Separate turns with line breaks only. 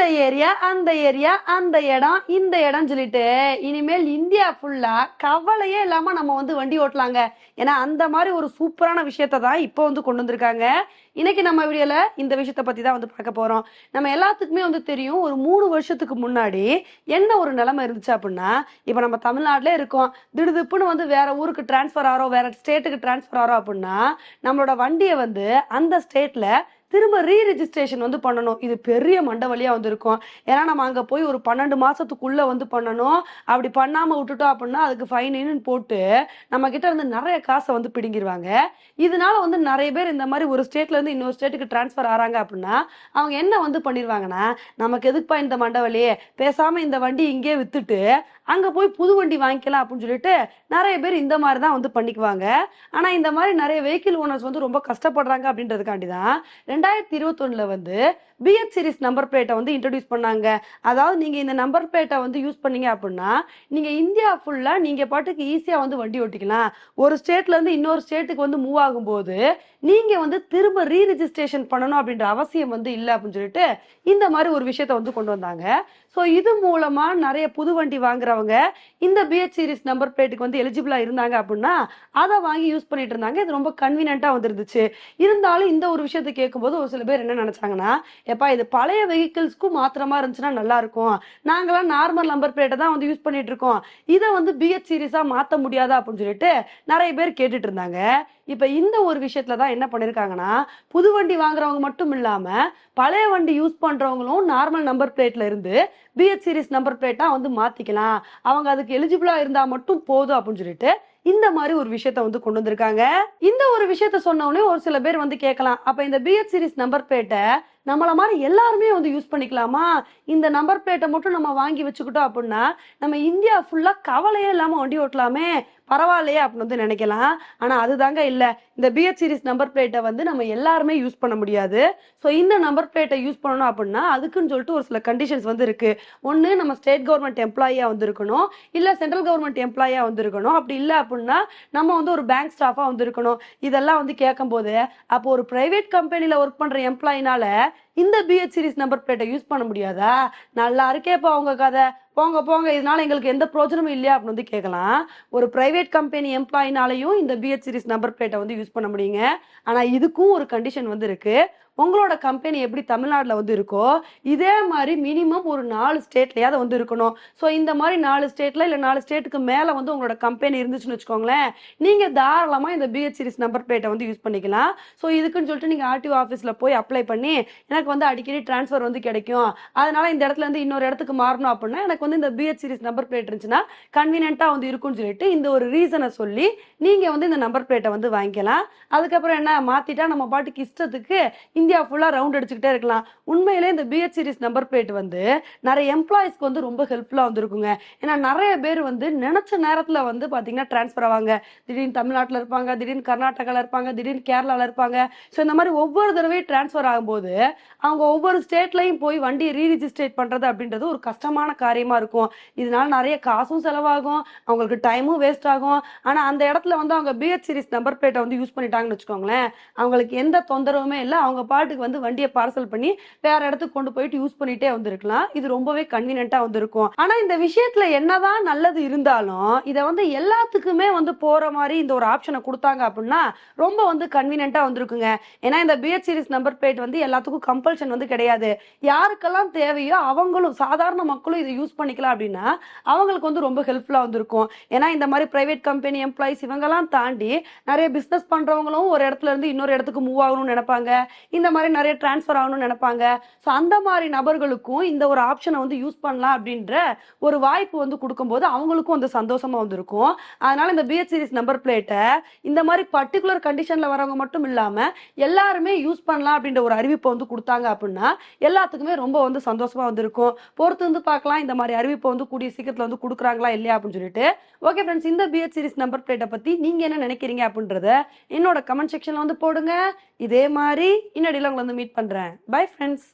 இந்த ஏரியா அந்த ஏரியா அந்த இடம் இந்த இடம் சொல்லிட்டு இனிமேல் இந்தியா ஃபுல்லா கவலையே இல்லாம நம்ம வந்து வண்டி ஓட்டலாங்க. ஏன்னா அந்த மாதிரி ஒரு சூப்பரான விஷயத்த தான் இப்போ வந்து கொண்டு வந்திருக்காங்க. இன்னைக்கு நம்ம வீடியோல இந்த விஷயத்த பத்தி தான் வந்து பார்க்க போறோம். நம்ம எல்லாத்துக்குமே வந்து தெரியும் ஒரு மூணு வருஷத்துக்கு முன்னாடி என்ன ஒரு நிலைமை இருந்துச்சு அப்படின்னா இப்போ நம்ம தமிழ்நாட்டிலே இருக்கோம். திடுதிப்புன்னு வந்து வேற ஊருக்கு டிரான்ஸ்ஃபர் ஆகிறோம் வேற ஸ்டேட்டுக்கு டிரான்ஸ்ஃபர் ஆகிறோம் அப்படின்னா நம்மளோட வண்டியை வந்து அந்த ஸ்டேட்ல திரும்ப ரீ ரிஜிஸ்ட்ரேஷன் வந்து பண்ணணும். இது பெரிய மண்டவழியாக வந்திருக்கும். ஏன்னா நம்ம அங்கே போய் ஒரு பன்னெண்டு மாதத்துக்குள்ளே வந்து பண்ணணும். அப்படி பண்ணாமல் விட்டுட்டோம் அப்படின்னா அதுக்கு ஃபைன் போட்டு நம்ம வந்து நிறைய காசை வந்து பிடுங்கிடுவாங்க இதனால வந்து நிறைய பேர் இந்த மாதிரி ஒரு ஸ்டேட்லேருந்து இன்னொரு ஸ்டேட்டுக்கு டிரான்ஸ்ஃபர் ஆகிறாங்க அப்படின்னா அவங்க என்ன வந்து பண்ணிடுவாங்கன்னா நமக்கு எதுக்குப்பா இந்த மண்டவழியே பேசாமல் இந்த வண்டி இங்கே விற்றுட்டு அங்கே போய் புது வண்டி வாங்கிக்கலாம் அப்படின்னு சொல்லிட்டு நிறைய பேர் இந்த மாதிரி தான் வந்து பண்ணிக்குவாங்க. ஆனால் இந்த மாதிரி நிறைய வெஹிக்கிள் ஓனர்ஸ் வந்து ரொம்ப கஷ்டப்படுறாங்க அப்படின்றதுக்காண்டி தான் ரெண்டாயிரத்தி இருபத்தொன்னுல வந்து பிஎச் சீரிஸ் நம்பர் பிளேட்டை வந்து இன்ட்ரடியூஸ் பண்ணாங்க. அதாவது நீங்கள் இந்த நம்பர் பிளேட்டை வந்து யூஸ் பண்ணீங்க அப்படின்னா நீங்கள் இந்தியா ஃபுல்லாக நீங்கள் பாட்டுக்கு ஈஸியாக வந்து வண்டி ஓட்டிக்கலாம். ஒரு ஸ்டேட்லேருந்து இன்னொரு ஸ்டேட்டுக்கு வந்து மூவ் ஆகும்போது நீங்கள் வந்து திரும்ப ரீ ரிஜிஸ்ட்ரேஷன் பண்ணணும் அப்படின்ற அவசியம் வந்து இல்லை அப்படின்னு சொல்லிட்டு இந்த மாதிரி ஒரு விஷயத்த வந்து கொண்டு வந்தாங்க. ஸோ இது மூலமாக நிறைய புது வண்டி வாங்குறவங்க இந்த பிஹெச் சீரிஸ் நம்பர் பிளேட்டுக்கு வந்து எலிஜிபிளாக இருந்தாங்க அப்படின்னா அதை வாங்கி யூஸ் பண்ணிட்டு இருந்தாங்க. இது ரொம்ப கன்வீனியண்ட்டாக வந்துருந்துச்சு. இருந்தாலும் இந்த ஒரு விஷயத்தை கேட்கும்போது ஒரு சில பேர் என்ன நினைச்சாங்கன்னா எப்பா இது பழைய வெஹிக்கிள்ஸ்க்கும் மாத்திரமா இருந்துச்சுன்னா நல்லா இருக்கும். நாங்களாம் நார்மல் நம்பர் பிளேட்டை தான் வந்து யூஸ் பண்ணிட்டு இருக்கோம். இதை வந்து பிஹெச் சீரிஸா மாத்த முடியாதா? அப்படின்னு சொல்லிட்டு நிறைய பேர் கேட்டுட்டு இருந்தாங்க. இப்ப இந்த ஒரு விஷயத்துல தான் என்ன பண்ணிருக்காங்கன்னா புது வண்டி வாங்குறவங்க மட்டும் இல்லாம பழைய வண்டி யூஸ் பண்றவங்களும் நார்மல் நம்பர் பிளேட்ல இருந்து பிஹெச் சீரிஸ் நம்பர் பிளேட்டா வந்து மாத்திக்கலாம். அவங்க அதுக்கு எலிஜிபிளா இருந்தா மட்டும் போதும் அப்படின்னு சொல்லிட்டு இந்த மாதிரி ஒரு விஷயத்த வந்து கொண்டு வந்திருக்காங்க. இந்த ஒரு விஷயத்த சொன்ன ஒரு சில பேர் வந்து கேட்கலாம். அப்ப இந்த பிஎட் சீரிஸ் நம்பர் பிளேட்டை நம்மள மாதிரி எல்லாருமே வந்து யூஸ் பண்ணிக்கலாமா? இந்த நம்பர் பிளேட்டை மட்டும் நம்ம வாங்கி வச்சுக்கிட்டோம் அப்படின்னா நம்ம இந்தியா ஃபுல்லா கவலையே இல்லாம வண்டி ஓட்டலாமே? பரவாயில்லையே அப்படின்னு வந்து நினைக்கலாம். ஆனால் அதுதாங்க இல்லை. இந்த பிஹெச் சீரிஸ் நம்பர் பிளேட்டை வந்து நம்ம எல்லாருமே யூஸ் பண்ண முடியாது. ஸோ இந்த நம்பர் பிளேட்டை யூஸ் பண்ணணும் அப்படின்னா அதுக்குன்னு சொல்லிட்டு ஒரு சில கண்டிஷன்ஸ் வந்து இருக்கு. ஒன்று நம்ம ஸ்டேட் கவர்மெண்ட் எம்ப்ளாயியாக வந்திருக்கணும். இல்லை சென்ட்ரல் கவர்மெண்ட் எம்ப்ளாயியாக வந்துருக்கணும். அப்படி இல்லை அப்படின்னா நம்ம வந்து ஒரு பேங்க் ஸ்டாஃபாக வந்திருக்கணும். இதெல்லாம் வந்து கேட்கும்போது அப்போ ஒரு ப்ரைவேட் கம்பெனியில் ஒர்க் பண்ணுற எம்ப்ளாயினால இந்த பிஹெச் சீரிஸ் நம்பர் பிளேட்டை யூஸ் பண்ண முடியாதா? நல்லா இருக்கேப்பா உங்க கதை. போங்க போங்க. இதனால எங்களுக்கு எந்த பிரோஜனமும் இல்லையா அப்படின்னு வந்து கேட்கலாம். ஒரு பிரைவேட் கம்பெனி எம்ப்ளாயினாலையும் இந்த பிஹெச் சீரிஸ் நம்பர் பிளேட்டை வந்து யூஸ் பண்ண முடியுங்க. ஆனால் இதுக்கும் ஒரு கண்டிஷன் வந்து இருக்குது உங்களோட கம்பெனி எப்படி தமிழ்நாட்டில் வந்து இருக்கோ இதே மாதிரி மினிமம் ஒரு நாலு ஸ்டேட்லையாவது வந்து இருக்கணும். ஸோ இந்த மாதிரி நாலு ஸ்டேட்டில் இல்லை நாலு ஸ்டேட்டுக்கு மேலே வந்து உங்களோட கம்பெனி இருந்துச்சுன்னு வச்சுக்கோங்களேன் நீங்கள் தாராளமாக இந்த பிஹெச் சீரிஸ் நம்பர் பிளேட்டை வந்து யூஸ் பண்ணிக்கலாம். ஸோ இதுக்குன்னு சொல்லிட்டு நீங்கள் ஆர்டிஓ ஆஃபீஸில் போய் அப்ளை பண்ணி எனக்கு வந்து அடிக்கடி டிரான்ஸ்ஃபர் வந்து கிடைக்கும். அதனால இந்த இடத்துல இருந்து இன்னொரு இடத்துக்கு மாறணும் அப்படின்னா எனக்கு வந்து இந்த பிஹெச் சீரிஸ் நம்பர் பிளேட் இருந்துச்சுன்னா கன்வீனியன்ட்டாக வந்து இருக்கும்னு சொல்லிட்டு இந்த ஒரு ரீசனை சொல்லி நீங்கள் வந்து இந்த நம்பர் பிளேட்டை வந்து வாங்கிக்கலாம். அதுக்கப்புறம் என்ன மாற்றிட்டா நம்ம பாட்டுக்கு இஷ்டத்துக்கு இந்தியா ஃபுல்லாக ரவுண்ட் அடிச்சுக்கிட்டே இருக்கலாம். உண்மையிலே இந்த பிஹெச் சீரிஸ் நம்பர் பிளேட் வந்து நிறைய எம்ப்ளாயிஸ்க்கு வந்து ரொம்ப ஹெல்ப்ஃபுல்லாக வந்துருக்குங்க. ஏன்னா நிறைய பேர் வந்து நினச்ச நேரத்தில் வந்து பார்த்தீங்கன்னா ட்ரான்ஸ்ஃபர் ஆவாங்க. திடீர்னு தமிழ்நாட்டில் இருப்பாங்க திடீர்னு கர்நாடகாவில் இருப்பாங்க திடீர்னு கேரளாவில் இருப்பாங்க. ஸோ இந்த மாதிரி ஒவ்வொரு தடவையும் ட்ரான்ஸ்ஃபர் ஆகும்போது அவங்க ஒவ்வொரு ஸ்டேட்லையும் போய் வண்டியை ரீரிஜிஸ்ட்ரேட் பண்ணுறது அப்படின்றது ஒரு கஷ்டமான காரியமாக இருக்கும். இதனால நிறைய காசும் செலவாகும் அவங்களுக்கு டைமும் வேஸ்ட் ஆகும். ஆனால் அந்த இடத்துல வந்து அவங்க பிஹெச் சீரிஸ் நம்பர் பிளேட்டை வந்து யூஸ் பண்ணிட்டாங்கன்னு வச்சுக்கோங்களேன் அவங்களுக்கு எந்த தொந்தரவுமே இல்லை. அவங்க பாட்டுக்கு வந்து வண்டியை பார்சல் பண்ணி வேற இடத்துக்கு கொண்டு போயிட்டு யூஸ் பண்ணிட்டே வந்திருக்கலாம். இது ரொம்பவே கன்வீனியன்ட்டா வந்திருக்கும். ஆனா இந்த விஷயத்துல என்னதான் நல்லது இருந்தாலும் இதை வந்து எல்லாத்துக்குமே வந்து போற மாதிரி இந்த ஒரு ஆப்ஷனை கொடுத்தாங்க அப்படின்னா ரொம்ப வந்து கன்வீனியன்ட்டா வந்திருக்குங்க. ஏன்னா இந்த பிஹெச் சீரிஸ் நம்பர் பிளேட் வந்து எல்லாத்துக்கும் கம்பல்ஷன் வந்து கிடையாது. யாருக்கெல்லாம் தேவையோ அவங்களும் சாதாரண மக்களும் இதை யூஸ் பண்ணிக்கலாம் அப்படின்னா அவங்களுக்கு வந்து ரொம்ப ஹெல்ப்ஃபுல்லா வந்திருக்கும். ஏன்னா இந்த மாதிரி பிரைவேட் கம்பெனி எம்ப்ளாயிஸ் இவங்கெல்லாம் தாண்டி நிறைய பிசினஸ் பண்றவங்களும் ஒரு இடத்துல இருந்து இன்னொரு இடத்துக்கு மூவ் ஆகணும்னு நினைப்பாங்க. இந்த மாதிரி நிறைய டிரான்ஸ்ஃபர் ஆகணும்னு நினைப்பாங்க. ஸோ அந்த மாதிரி நபர்களுக்கும் இந்த ஒரு ஆப்ஷனை வந்து யூஸ் பண்ணலாம் அப்படின்ற ஒரு வாய்ப்பு வந்து கொடுக்கும்போது அவங்களுக்கும் வந்து சந்தோஷமா வந்திருக்கும். அதனால இந்த பிஹெச் சீரிஸ் நம்பர் பிளேட்டை இந்த மாதிரி பர்டிகுலர் கண்டிஷன்ல வரவங்க மட்டும் இல்லாம எல்லாருமே யூஸ் பண்ணலாம் அப்படின்ற ஒரு அறிவிப்பை வந்து கொடுத்தாங்க அப்படின்னா எல்லாத்துக்குமே ரொம்ப வந்து சந்தோஷமா வந்திருக்கும். பொறுத்து வந்து பார்க்கலாம். இந்த மாதிரி அறிவிப்பை வந்து கூடிய சீக்கிரத்தில் வந்து கொடுக்குறாங்களா இல்லையா அப்படின்னு சொல்லிட்டு. ஓகே ஃப்ரெண்ட்ஸ் இந்த பிஹெச் சீரிஸ் நம்பர் பிளேட்டை பத்தி நீங்க என்ன நினைக்கிறீங்க அப்படின்றத என்னோட கமெண்ட் செக்ஷன்ல வந்து போடுங்க. இதே மாதிரி அடியில் உங்களை வந்து மீட் பண்றேன். Bye friends